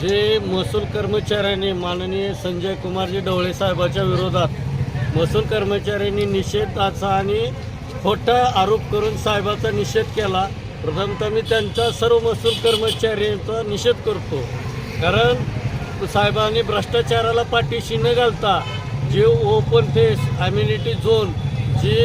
जे महसूल कर्मचाऱ्यांनी माननीय संजय कुमारजी ढवळे साहेबाच्या विरोधात महसूल कर्मचाऱ्यांनी निषेधाचा आणि खोटा आरोप करून साहेबाचा निषेध केला. प्रथमतः मी त्यांचा सर्व महसूल कर्मचाऱ्यांचा निषेध करतो. कारण साहेबांनी भ्रष्टाचाराला पाठीशी न घालता जे ओपन फेस अम्युनिटी झोन जे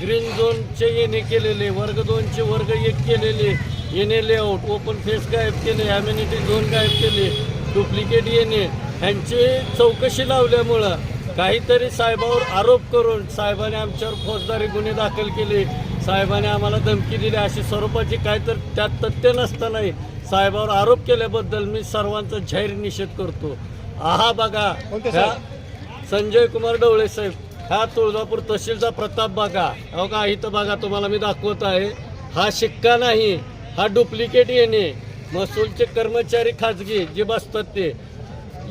ग्रीन झोनचे येणे केलेले वर्ग दोनचे वर्ग एक केलेले येणे लेआउट ओपन फेस गायब केले अम्युनिटी झोन गायब केले डुप्लिकेट येणे यांची चौकशी लावल्यामुळं काहीतरी साहेबावर आरोप करून साहेबाने आमच्यावर फौजदारी गुन्हे दाखल केले. साहेबाने आम्हाला धमकी दिली. अशी स्वरूपाची काय तर त्यात तथ्य नसतानाही साहेबावर आरोप केल्याबद्दल मी सर्वांचा जाहीर निषेध करतो. आहा बघा ह्या संजय कुमार डवळे साहेब हा तुळजापूर तहसीलचा प्रताप बागा हो का इथं बघा तुम्हाला मी दाखवत आहे. हा शिक्का नाही. हा डुप्लिकेट येणे. महसूलचे कर्मचारी खाजगी जे बसतात ते.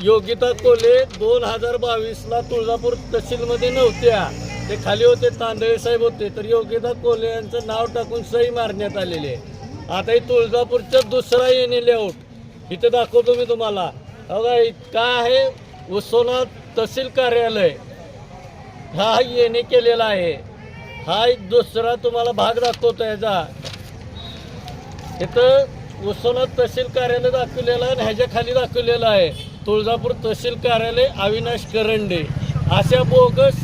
योगिता कोले दोन हजार बावीसला तुळजापूर तहसीलमध्ये नव्हत्या. ते खाली होते तांदळे साहेब होते. तर योगिता कोले यांचं नाव टाकून सही मारण्यात आलेली आहे. आता ही तुळजापूरचं दुसरा येणे लेआउट. इथे दाखवतो मी तुम्हाला. बघा इतका आहे उस्मानाबाद तहसील कार्यालय. हा येणे केलेला आहे. हा एक दुसरा तुम्हाला भाग दाखवतो याचा. इथं उस्मानाबाद तहसील कार्यालय दाखवलेलं आहे आणि ह्याच्या खाली दाखवलेलं आहे. तुळजापूर तहसील कार्यालय अविनाश करंडे. अशा बोगस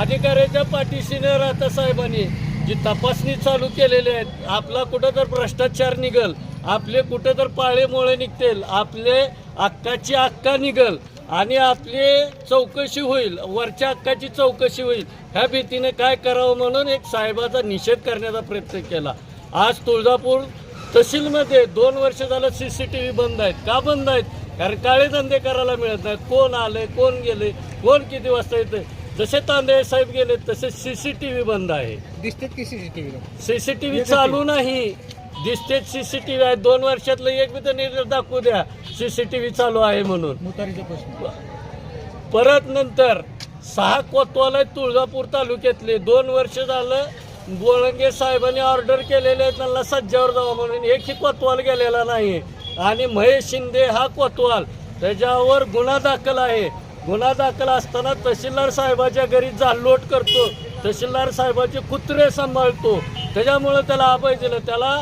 अधिकाऱ्याच्या पाठीशी न राहता साहेबांनी जी तपासणी चालू केलेली आहे आपला कुठं तर भ्रष्टाचार निघल आपले कुठं तर पाळेमुळे निघतील आपले अक्काची अक्का निघल आणि आपली चौकशी होईल वरच्या हक्काची चौकशी होईल ह्या भीतीने काय करावं म्हणून एक साहेबाचा निषेध करण्याचा प्रयत्न केला. आज तुळजापूर तहसीलमध्ये दोन वर्ष झालं सी सी टी व्ही बंद आहेत. का बंद आहेत? कारण काळे धंदे करायला मिळत नाहीत. कोण आले कोण गेले कोण किती वाजता येते जसे तांदळे साहेब गेले तसे सी सी टी व्ही बंद आहे. दिसतेत की सी सी टी व्ही चालू नाही. दिसतेच सी सी टी व्ही आहे. दोन वर्षातलं एक बी तर निर्णय दाखवू द्या. सी सी टी व्ही चालू आहे म्हणून. मुतारीचा प्रश्न. परत नंतर सहा कोतवाल तुळजापूर तालुक्यातले. दोन वर्ष झालं बोळंगे साहेबांनी ऑर्डर केलेले आहेत त्यांना सज्जावर जावं म्हणून. एकही कोतवाल गेलेला नाही. आणि महेश शिंदे हा कोतवाल. त्याच्यावर गुन्हा दाखल आहे. गुन्हा दाखल असताना तहसीलदार साहेबाच्या घरी जाल्लोट करतो. तहसीलदार साहेबाचे कुत्रे सांभाळतो. त्याच्यामुळं त्याला अभय दिलं. त्याला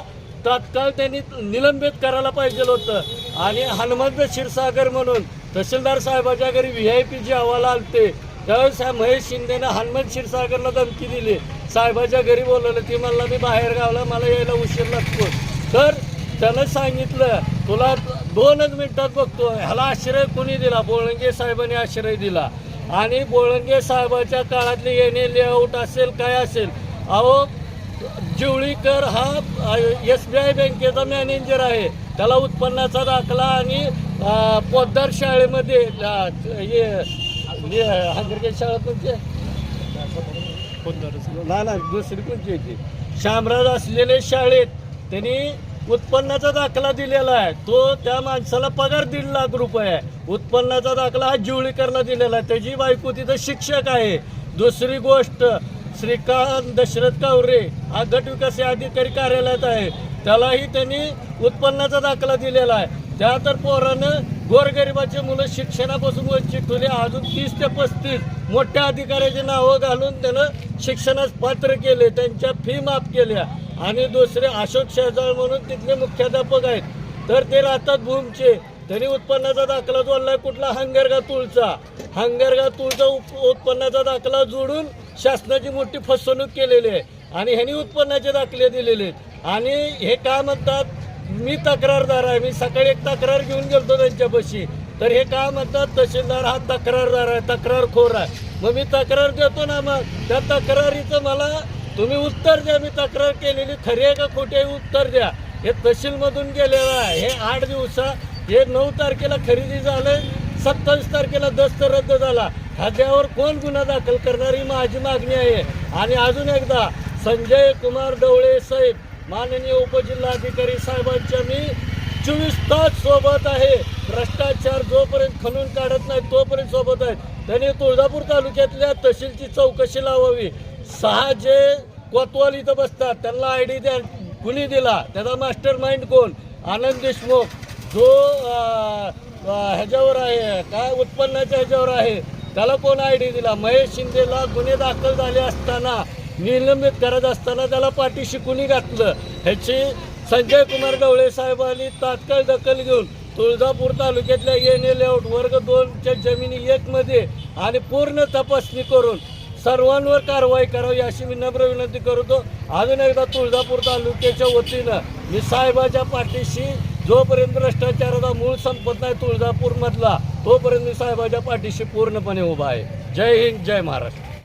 तात्काळ त्यांनी निलंबित करायला पाहिजे होतं. आणि हनुमंत क्षीरसागर म्हणून तहसीलदार साहेबाच्या घरी व्ही आय पी जे अहवाल आलते त्यावेळेस ह्या महेश शिंदेनं हनुमंत क्षीरसागरला धमकी दिली. साहेबाच्या घरी बोलवलं ती म्हणला मी बाहेर गावला मला यायला उशीर लागतो. तर त्यानं सांगितलं तुला दोनच मिनिटात बघतो. ह्याला आश्रय कोणी दिला? बोळंगे साहेबांनी आश्रय दिला. आणि बोळंगे साहेबाच्या काळातले येणे लेआउट असेल काय असेल? अहो जिवळीकर हा एस बी आय बँकेचा मॅनेजर आहे. त्याला उत्पन्नाचा दाखला आणि पोद्दार शाळेमध्ये हे हे शाळा कोणती दुसरी कोणती होती? शामराज असलेले शाळेत त्यांनी उत्पन्नाचा दाखला दिलेला आहे. तो त्या माणसाला पगार दीड लाख रुपये आहे. उत्पन्नाचा दाखला हा जिवळीकरला दिलेला आहे. त्याची बायको तिथं शिक्षक आहे. दुसरी गोष्ट श्रीकांत दशरथ कावरे हा गट विकास अधिकारी कार्यालयात आहे. त्यालाही त्यांनी उत्पन्नाचा दाखला दिलेला आहे. त्या तर पोरानं गोरगरिबाचे मुलं शिक्षणापासून वंचित होते अजून तीस ते पस्तीस मोठ्या अधिकाऱ्याची नावं घालून त्यानं शिक्षणास पात्र केले त्यांच्या फी माफ केल्या आणि दुसरे अशोक शेजाळ म्हणून तिथले मुख्याध्यापक आहेत. तर ते राहतात भूमचे. त्यांनी उत्पन्नाचा दाखला जोडलाय कुठला? हंगरगा तुळचा. हंगरगा तुळचा उप उत्पन्नाचा दाखला जोडून शासनाची मोठी फसवणूक केलेली आहे आणि ह्यांनी उत्पन्नाचे दाखले दिलेले आहेत. आणि हे काय म्हणतात? मी तक्रारदार आहे. मी सकाळी एक तक्रार घेऊन गेलतो त्यांच्यापाशी. तर हे काय म्हणतात? तहसीलदार हा तक्रारदार आहे तक्रारखोर आहे. मग मी तक्रार देतो ना मग. त्या तक्रारीचं मला तुम्ही उत्तर द्या. मी तक्रार केलेली खरी आहे का खोटी आहे उत्तर द्या. हे तहसीलमधून गेलेलं आहे. हे आठ दिवसा हे नऊ तारखेला खरेदी झालं सत्तावीस तारखेला दस्त रद्द झाला. ह्याच्यावर कोण गुन्हा दाखल करणार ही माझी मागणी आहे. आणि अजून एकदा संजय कुमार डवळे साहेब माननीय उपजिल्हाधिकारी साहेबांच्या मी चोवीस तास सोबत आहे. भ्रष्टाचार जोपर्यंत खणून काढत नाही तोपर्यंत सोबत आहेत. त्यांनी तुळजापूर तालुक्यातल्या तहसीलची चौकशी लावावी. सहा जे कोतवाल इथं बसतात त्यांना आय डी द्या कुणी दिला त्याचा मास्टर माइंड कोण? आनंद देशमुख. जो ह्याच्यावर आहे काय उत्पन्नाच्या ह्याच्यावर आहे त्याला कोण आय डी दिला? महेश शिंदेला गुन्हे दाखल झाले असताना निलंबित करत असताना त्याला पाठीशी कुणी घातलं? ह्याची संजय कुमार गवळे साहेबांनी तात्काळ दखल घेऊन तुळजापूर तालुक्यातल्या एन ए लेआउट वर्ग दोनच्या जमिनी एकमध्ये आणि पूर्ण तपासणी करून सर्वांवर कारवाई करावी अशी मी नम्र विनंती करतो. अजून एकदा तुळजापूर तालुक्याच्या वतीनं मी साहेबाच्या पाठीशी जोपर्यंत भ्रष्टाचाराचा मूळ संपत नाही तुळजापूरमधला तोपर्यंत मी साहेबाच्या पाठीशी पूर्णपणे उभा आहे. जय हिंद जय महाराष्ट्र.